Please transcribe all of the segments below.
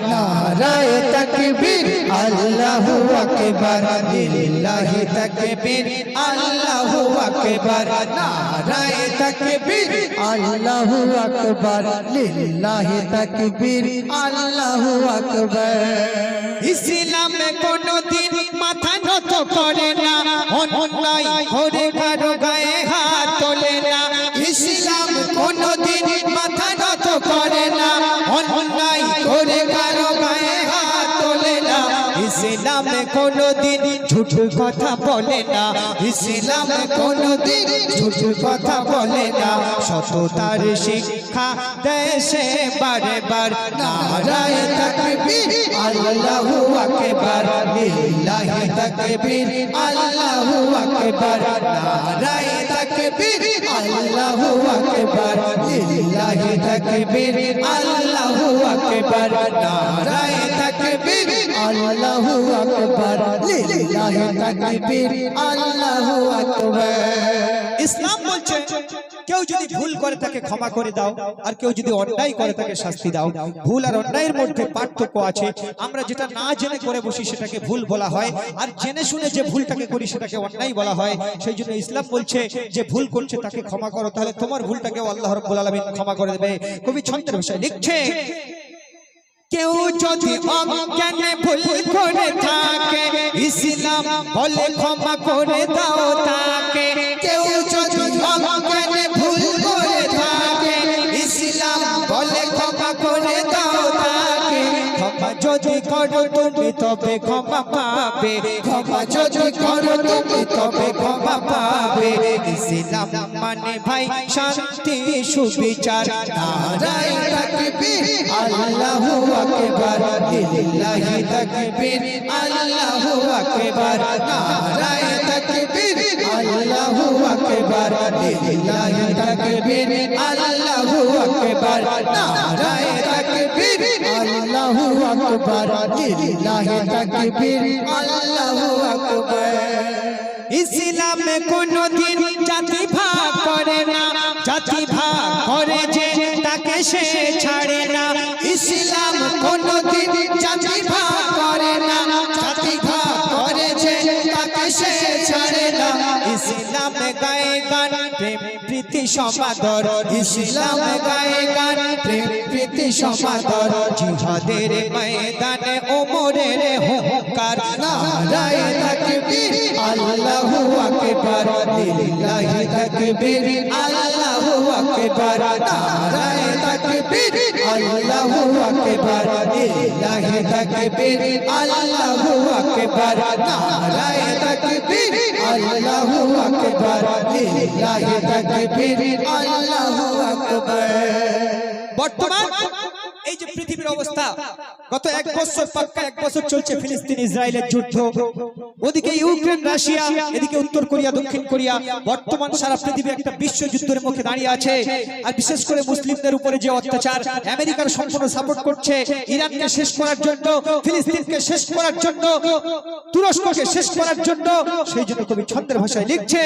নারায়ে তাকবীর, আল্লাহু আকবার, লিল্লাহি তাকবীর, আল্লাহু আকবার, নারায়ে তাকবীর, আল্লাহু আকবার, লিল্লাহি তাকবীর, আল্লাহু আকবার। ইসলামে কোনদিন মাথা নত করে না। ইসলামে কোনদিন ঝুঠ কথা বলে না। ইসলামে কোনদিন ঝুঠ কথা বলে না। সততার শিক্ষা দেশে বারে বার নারায় তাকবীর, আল্লাহু আকবার। লিল্লাহি তাকবীর, আল্লাহু আকবার। নারায়ে তাকবীর, আল্লাহু আকবার। লিল্লাহি তাকবীর, আল্লাহু আকবার। নারায়ে তাকবীর আল্লাহু আকবার, লিল্লাহি তাকবীর, আল্লাহু আকবার। ইসলাম বলছে, কেউ যদি ভুল করে তাকে ক্ষমা করে দাও, আর কেউ যদি অন্যায় করে তাকে শাস্তি দাও। ভুল আর অন্যায়ের মধ্যে পার্থক্য আছে। আমরা যেটা না জেনে করে বসি, সেটাকে ভুল বলা হয়। আর জেনে শুনে যে ভুলটাকে করি, সেটাকে অন্যায় বলা হয়। সেই জন্য ইসলাম বলছে, যে ভুল করছে তাকে ক্ষমা করো, তাহলে তোমার ভুলটাকে আল্লাহ রব্বুল আলামিন ক্ষমা করে দেবে। কবি ছন্দের ভাষায় লিখছে কেউ যদি অজ্ঞানে ভুল করে থাকে ইসলাম বলে ক্ষমা করে দাও তাকে। যদি করো তুমি তবে ক্ষমা পাবে। ক্ষমা যদি করো তুমি তবে ক্ষমা পাবে। ইসলাম মানে ভাই শান্তি, সুবিচার। নারায়ণ তাকবীর, আল্লাহু আকবার লিল্লাহি তাকবীর, আল্লাহু আকবার। নারায়ে তাকবীর, আল্লাহু আকবার লিল্লাহি তাকবীর, আল্লাহু আকবার। নারায়ে তাকবীর আল্লাহু আকবার লিল্লাহি তাকবীর আল্লাহু আকবার। ইসলামে কোনদিন জাতি ভাগ করে না জাতি ভাগ করে যে তাকে সে ছাড়ে না। ইসলাম কোনদিন জাতি ভাগ সে ছাড়ে না ইসলাম গায়ে গান, প্রেম, প্রীতি, সমাদর। ইসলাম গায়ে গান, প্রেম, প্রীতি, সমাদর। জিহাদের ময়দানে ওমরের হুঙ্কার। নারায়ে তাকবীর, আল্লাহু আকবার, লিল্লাহি তাকবীর, আল্লাহু আকবার নারায়ে তাকবীর, আল্লাহু আকবার, ইলাহি তাকবীর, আল্লাহু আকবার নারায়ে তাকবীর, আল্লাহু আকবার, ইলাহি তাকবীর, আল্লাহু আকবার। বর্তমান এই যে পৃথিবীর অবস্থা গত এক বছর পাক্কা এক বছর চলছে ফিলিস্তিন ইসরায়েলের যুদ্ধ। ওদিকে ইউক্রেন রাশিয়া এদিকে উত্তর কোরিয়া দক্ষিণ কোরিয়া। বর্তমান সারা পৃথিবী একটা বিশ্বযুদ্ধের মুখে দাঁড়িয়ে আছে। আর বিশেষ করে মুসলিমদের উপরে যে অত্যাচার আমেরিকার সম্পূর্ণ সাপোর্ট করছে ইরানকে শেষ করার জন্য ফিলিস্তিনকে শেষ করার জন্য তুরস্ককে শেষ করার জন্য সেই জন্য কবি ছন্দের ভাষায় লিখছে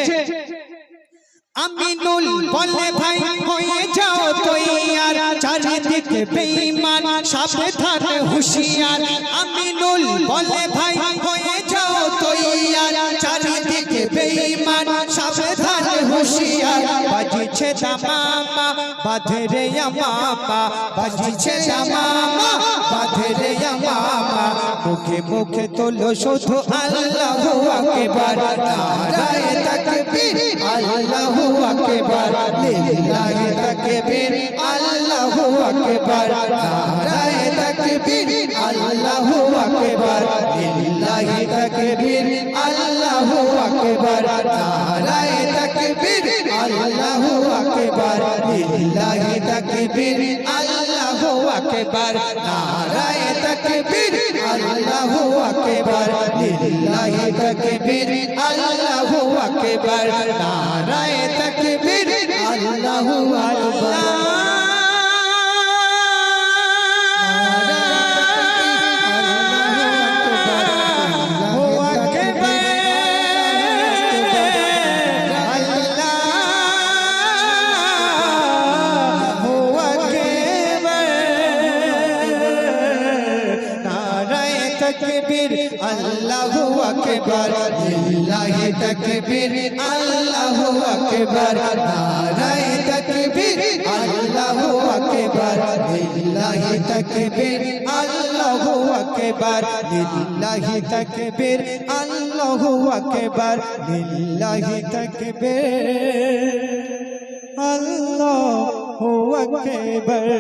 আমিনুল বলে ভাই, হয়ে যাও তৈয়ার। চারিদিকে বেঈমান, সাবধান, হুঁশিয়ার। আমিনুল বলে ভাই, হয়ে যাও তৈয়ার। চারিদিকে বেঈমান, সাবধান, হুঁশিয়ার। বাজিছে দামামা বাঁধে রে মামা। বাজিছে দামামা বাঁধে রে মামা। মুখে মুখে তোলো শুধু আল্লাহু আকবার। নারায়ে তাকবীর। আল্লাহু আকবার লিল্লাহি তাকবীর আল্লাহু আকবার নারায়ে তাকবীর আল্লাহু আকবার লিল্লাহি তাকবীর। আকবার নারায়ে তাকবীর আল্লাহু আকবার লিল্লাহি তাকবীর আল্লাহু আকবার নারায়ে তাকবীর আল্লাহু আকবার। তাকবীর, আল্লাহু আকবার। লিল্লাহি তাকবীর, আল্লাহু আকবার। নারায়ে তাকবীর, আল্লাহু আকবার। লিল্লাহি তাকবীর, আল্লাহু আকবার। লিল্লাহি তাকবীর, আল্লাহু আকবার। লিল্লাহি তাকবীর, আল্লাহু আকবার।